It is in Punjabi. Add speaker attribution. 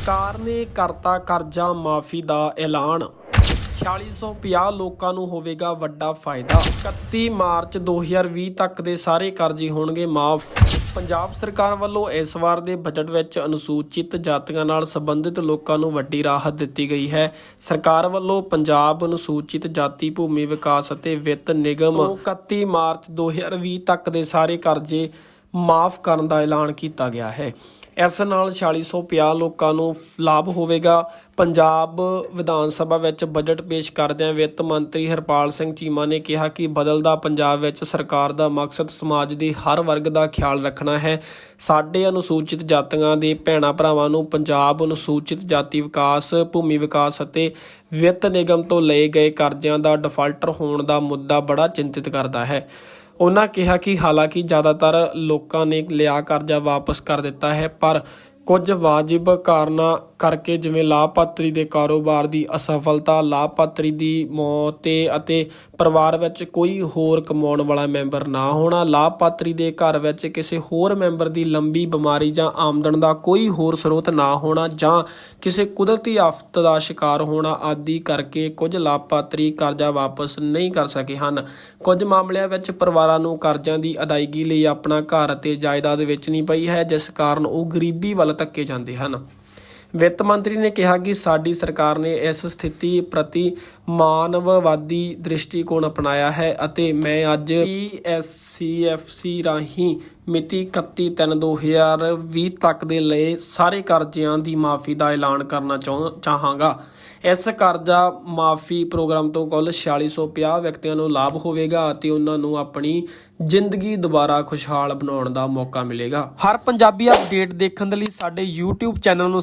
Speaker 1: ਸਰਕਾਰ ਨੇ ਕਰਤਾ ਕਰਜ਼ਾ ਮਾਫੀ ਦਾ ਐਲਾਨ। 4650 ਲੋਕਾਂ ਨੂੰ ਹੋਵੇਗਾ ਵੱਡਾ ਫਾਇਦਾ। 31 ਮਾਰਚ 2020 ਤੱਕ ਦੇ ਸਾਰੇ ਕਰਜ਼ੇ ਹੋਣਗੇ ਮਾਫ। ਪੰਜਾਬ ਸਰਕਾਰ ਵੱਲੋਂ ਇਸ ਵਾਰ ਦੇ ਬਜਟ ਵਿੱਚ ਅਨੁਸੂਚਿਤ ਜਾਤੀਆਂ ਨਾਲ ਸੰਬੰਧਿਤ ਲੋਕਾਂ ਨੂੰ ਵੱਡੀ ਰਾਹਤ ਦਿੱਤੀ ਗਈ ਹੈ। ਸਰਕਾਰ ਵੱਲੋਂ ਪੰਜਾਬ ਅਨੁਸੂਚਿਤ ਜਾਤੀ ਭੂਮੀ ਵਿਕਾਸ ਅਤੇ ਵਿੱਤ ਨਿਗਮ ਤੋਂ 31 ਮਾਰਚ 2020 ਤੱਕ ਦੇ ਸਾਰੇ ਕਰਜ਼ੇ ਮਾਫ ਕਰਨ ਦਾ ਐਲਾਨ ਕੀਤਾ ਗਿਆ ਹੈ। ਇਸ ਨਾਲ 4650 ਲੋਕਾਂ ਨੂੰ ਲਾਭ ਹੋਵੇਗਾ। ਪੰਜਾਬ ਵਿਧਾਨ ਸਭਾ ਵਿੱਚ ਬਜਟ ਪੇਸ਼ ਕਰਦਿਆਂ ਵਿੱਤ ਮੰਤਰੀ ਹਰਪਾਲ ਸਿੰਘ ਚੀਮਾ ਨੇ ਕਿਹਾ ਕਿ ਬਦਲਦਾ ਪੰਜਾਬ ਵਿੱਚ ਸਰਕਾਰ ਦਾ ਮਕਸਦ ਸਮਾਜ ਦੇ ਹਰ ਵਰਗ ਦਾ ਖਿਆਲ ਰੱਖਣਾ ਹੈ। ਸਾਡੇ ਅਨੁਸੂਚਿਤ ਜਾਤੀਆਂ ਦੇ ਭੈਣਾ ਭਰਾਵਾਂ ਨੂੰ ਪੰਜਾਬ ਅਨੁਸੂਚਿਤ ਜਾਤੀ ਵਿਕਾਸ, ਭੂਮੀ ਵਿਕਾਸ ਅਤੇ ਵਿੱਤ ਨਿਗਮ ਤੋਂ ਲਏ ਗਏ ਕਰਜ਼ਿਆਂ ਦਾ ਡਿਫਾਲਟਰ ਹੋਣ ਦਾ ਮੁੱਦਾ ਬੜਾ ਚਿੰਤਿਤ ਕਰਦਾ ਹੈ। ਉਹਨਾਂ ਕਿਹਾ ਕਿ ਹਾਲਾਂਕਿ ਜ਼ਿਆਦਾਤਰ ਲੋਕਾਂ ਨੇ ਲਿਆ ਕਰਜ਼ਾ ਵਾਪਸ ਕਰ ਦਿੱਤਾ ਹੈ ਪਰ ਕੁਝ ਵਾਜਿਬ ਕਾਰਨਾਂ ਕਰਕੇ ਜਿਵੇਂ ਲਾਭਪਾਤਰੀ ਦੇ ਕਾਰੋਬਾਰ ਦੀ ਅਸਫਲਤਾ, ਲਾਭਪਾਤਰੀ ਦੀ ਮੌਤ ਅਤੇ ਪਰਿਵਾਰ ਵਿੱਚ ਕੋਈ ਹੋਰ ਕਮਾਉਣ ਵਾਲਾ ਮੈਂਬਰ ਨਾ ਹੋਣਾ, ਲਾਭਪਾਤਰੀ ਦੇ ਘਰ ਵਿੱਚ ਕਿਸੇ ਹੋਰ ਮੈਂਬਰ ਦੀ ਲੰਬੀ ਬਿਮਾਰੀ ਜਾਂ ਆਮਦਨ ਦਾ ਕੋਈ ਹੋਰ ਸਰੋਤ ਨਾ ਹੋਣਾ ਜਾਂ ਕਿਸੇ ਕੁਦਰਤੀ ਆਫਤ ਦਾ ਸ਼ਿਕਾਰ ਹੋਣਾ ਆਦਿ ਕਰਕੇ ਕੁਝ ਲਾਭਪਾਤਰੀ ਕਰਜ਼ਾ ਵਾਪਸ ਨਹੀਂ ਕਰ ਸਕੇ ਹਨ। ਕੁਝ ਮਾਮਲਿਆਂ ਵਿੱਚ ਪਰਿਵਾਰਾਂ ਨੂੰ ਕਰਜ਼ਿਆਂ ਦੀ ਅਦਾਇਗੀ ਲਈ ਆਪਣਾ ਘਰ ਅਤੇ ਜਾਇਦਾਦ ਵੇਚਣੀ ਪਈ ਹੈ, ਜਿਸ ਕਾਰਨ ਉਹ ਗਰੀਬੀ ਵੱਲ ਧੱਕੇ ਜਾਂਦੇ ਹਨ। ਵਿੱਤ ਮੰਤਰੀ ਨੇ ਕਿਹਾ ਕਿ ਸਾਡੀ ਸਰਕਾਰ ਨੇ ਇਸ ਸਥਿਤੀ ਪ੍ਰਤੀ ਮਾਨਵਵਾਦੀ ਦ੍ਰਿਸ਼ਟੀਕੋਣ ਅਪਣਾਇਆ ਹੈ ਅਤੇ ਮੈਂ ਅੱਜ ESCFC ਰਾਹੀਂ ਮਿਤੀ 31/3/2020 ਤੱਕ ਦੇ ਲਈ ਸਾਰੇ ਕਰਜ਼ਿਆਂ ਦੀ ਮਾਫੀ ਦਾ ਐਲਾਨ ਕਰਨਾ ਚਾਹੁੰ- ਚਾਹਾਂਗਾ। ਇਸ ਕਰਜ਼ਾ ਮਾਫੀ ਪ੍ਰੋਗਰਾਮ ਤੋਂ ਕੁੱਲ 4650 ਵਿਅਕਤੀਆਂ ਨੂੰ ਲਾਭ ਹੋਵੇਗਾ ਅਤੇ ਉਹਨਾਂ ਨੂੰ ਆਪਣੀ ਜ਼ਿੰਦਗੀ ਦੁਬਾਰਾ ਖੁਸ਼ਹਾਲ ਬਣਾਉਣ ਦਾ ਮੌਕਾ ਮਿਲੇਗਾ। ਹਰ ਪੰਜਾਬੀ ਅਪਡੇਟ ਦੇਖਣ ਦੇ ਲਈ ਸਾਡੇ YouTube ਚੈਨਲ ਨੂੰ